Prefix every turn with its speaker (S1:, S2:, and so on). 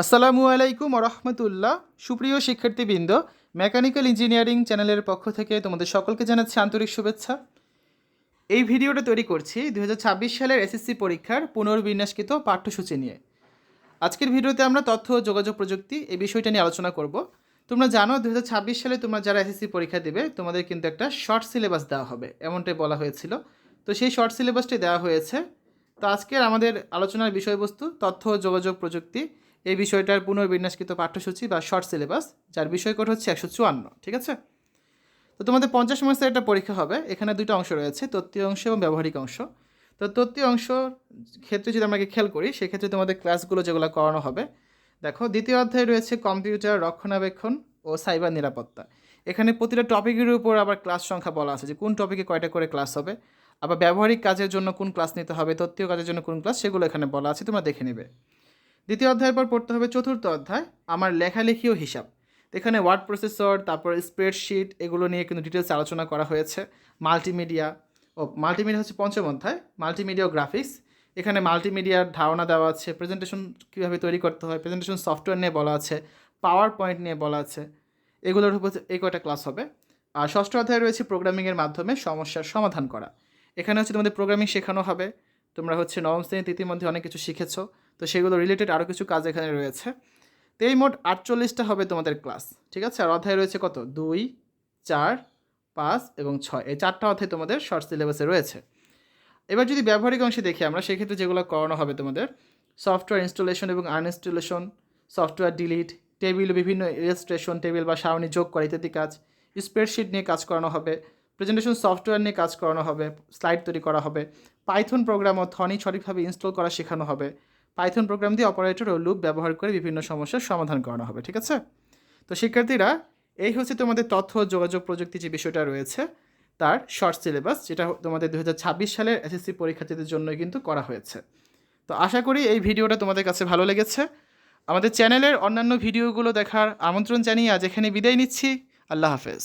S1: আসসালামু আলাইকুম রহমতুল্লাহ সুপ্রিয় শিক্ষার্থীবৃন্দ, মেকানিক্যাল ইঞ্জিনিয়ারিং চ্যানেলের পক্ষ থেকে তোমাদের সকলকে জানাচ্ছি আন্তরিক শুভেচ্ছা। এই ভিডিওটা তৈরি করছি দু হাজার ছাব্বিশ সালের এসএসসি পরীক্ষার পুনর্বিন্যাসকৃত পাঠ্যসূচি নিয়ে। আজকের ভিডিওতে আমরা তথ্য ও যোগাযোগ প্রযুক্তি এই বিষয়টা নিয়ে আলোচনা করব। তোমরা জানো দু হাজার ছাব্বিশ সালে তোমরা যারা এসএসসি পরীক্ষা দেবে, তোমাদের কিন্তু একটা শর্ট সিলেবাস দেওয়া হবে, এমনটাই বলা হয়েছিল। তো সেই শর্ট সিলেবাসটি দেওয়া হয়েছে। তো আজকের আমাদের আলোচনার বিষয়বস্তু তথ্য ও যোগাযোগ প্রযুক্তি। এই বিষয়টার পুনর্বিন্যাসকৃত পাঠ্যসূচি বা শর্ট সিলেবাস যার বিষয়কোড হচ্ছে একশো চুয়ান্ন, ঠিক আছে? তো তোমাদের পঞ্চাশ মাসের একটা পরীক্ষা হবে, এখানে দুটো অংশ রয়েছে, তত্ত্বীয় অংশ এবং ব্যবহারিক অংশ। তো তত্ত্বীয় অংশ ক্ষেত্রে যদি আমরা খেয়াল করি, সেক্ষেত্রে তোমাদের ক্লাসগুলো যেগুলো করানো হবে, দেখো, দ্বিতীয় অধ্যায়ে রয়েছে কম্পিউটার রক্ষণাবেক্ষণ ও সাইবার নিরাপত্তা। এখানে প্রতিটা টপিকের উপর আবার ক্লাস সংখ্যা বলা আছে, যে কোন টপিকে কয়টা করে ক্লাস হবে, আবার ব্যবহারিক কাজের জন্য কোন ক্লাস নিতে হবে, তত্ত্বীয় কাজের জন্য কোন ক্লাস, সেগুলো এখানে বলা আছে, তোমরা দেখে নেবে। দ্বিতীয় অধ্যায়ের পর পড়তে হবে চতুর্থ অধ্যায়, আমার লেখালেখি ও হিসাব। এখানে ওয়ার্ড প্রসেসর তারপর স্প্রেডশিট এগুলো নিয়ে কিন্তু ডিটেলস আলোচনা করা হয়েছে। মাল্টিমিডিয়া ও মাল্টিমিডিয়া হচ্ছে পঞ্চম অধ্যায় মাল্টিমিডিয়া গ্রাফিক্স এখানে মাল্টিমিডিয়ার ধারণা দেওয়া আছে প্রেজেন্টেশন কীভাবে তৈরি করতে হয় প্রেজেন্টেশন সফটওয়্যার নিয়ে বলা আছে পাওয়ার পয়েন্ট নিয়ে বলা আছে, এগুলোর উপর এই কয়টা ক্লাস হবে। আর ষষ্ঠ অধ্যায়ে রয়েছে প্রোগ্রামিংয়ের মাধ্যমে সমস্যার সমাধান করা। এখানে হচ্ছে তোমাদের প্রোগ্রামিং শেখানো হবে, তোমরা হচ্ছে নবম শ্রেণীতে ইতিমধ্যে অনেক কিছু শিখেছো। তো সেগুলো রিলেটেড আরও কিছু কাজ এখানে রয়েছে। তো এই মোট আটচল্লিশটা হবে তোমাদের ক্লাস ঠিক আছে? আর অধ্যায় রয়েছে কত? দুই, চার, পাঁচ এবং ছয়। এই চারটা অধ্যায় তোমাদের শর্ট সিলেবাসে রয়েছে। এবার যদি ব্যবহারিক অংশে দেখি আমরা, সেক্ষেত্রে যেগুলো করানো হবে তোমাদের সফটওয়্যার ইনস্টলেশন এবং আনইনস্টলেশন সফটওয়্যার ডিলিট টেবিল বিভিন্ন ইলাস্ট্রেশন টেবিল বা সারণী যোগ করা ইত্যাদি কাজ স্প্রেডশিট নিয়ে কাজ করানো হবে প্রেজেন্টেশন সফটওয়্যার নিয়ে কাজ করানো হবে স্লাইড তৈরি করা হবে পাইথন প্রোগ্রাম ও থনি সঠিকভাবে ইনস্টল করা শেখানো হবে পাইথন প্রোগ্রাম দিয়ে অপারেটর ও লুপ ব্যবহার করে বিভিন্ন সমস্যার সমাধান করানো হবে, ঠিক আছে? তো শিক্ষার্থীরা, এই হচ্ছে তোমাদের তথ্য যোগাযোগ প্রযুক্তি যে বিষয়টা রয়েছে, তার শর্ট সিলেবাস যেটা তোমাদের দু হাজার ছাব্বিশ সালের এসএসসি পরীক্ষার্থীদের জন্য কিন্তু করা হয়েছে। তো আশা করি এই ভিডিওটা তোমাদের কাছে ভালো লেগেছে। আমাদের চ্যানেলের অন্যান্য ভিডিওগুলো দেখার আমন্ত্রণ জানিয়ে আজ এখানে বিদায় নিচ্ছি। আল্লাহ হাফেজ।